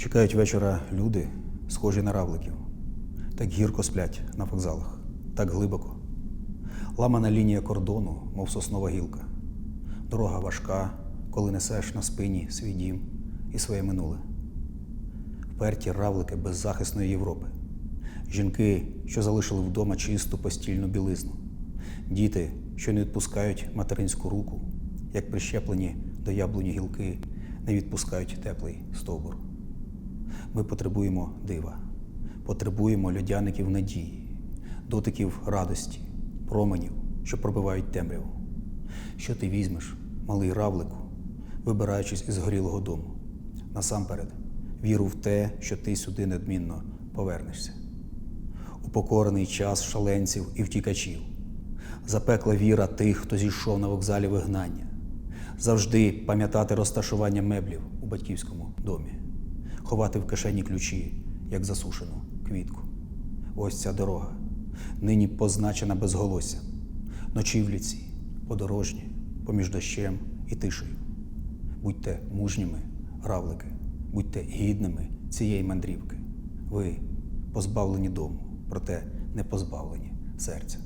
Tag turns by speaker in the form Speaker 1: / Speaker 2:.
Speaker 1: Чекають вечора люди, схожі на равликів. Так гірко сплять на вокзалах, так глибоко. Ламана лінія кордону, мов соснова гілка. Дорога важка, коли несеш на спині свій дім і своє минуле. Вперті равлики беззахисної Європи. Жінки, що залишили вдома чисту постільну білизну. Діти, що не відпускають материнську руку, як прищеплені до яблуні гілки, не відпускають теплий стовбур. Ми потребуємо дива, потребуємо льодяників надії, дотиків радості, променів, що пробивають темряву. Що ти візьмеш, малий равлику, вибираючись із горілого дому? Насамперед, віру в те, що ти сюди недмінно повернешся. Упокорений час шаленців і втікачів, запекла віра тих, хто зійшов на вокзалі вигнання, завжди пам'ятати розташування меблів у батьківському домі, ховати в кишені ключі, як засушену квітку. Ось ця дорога, нині позначена безголоссям, ночівліці, подорожні, поміж дощем і тишею. Будьте мужніми, равлики, будьте гідними цієї мандрівки. Ви позбавлені дому, проте не позбавлені серця.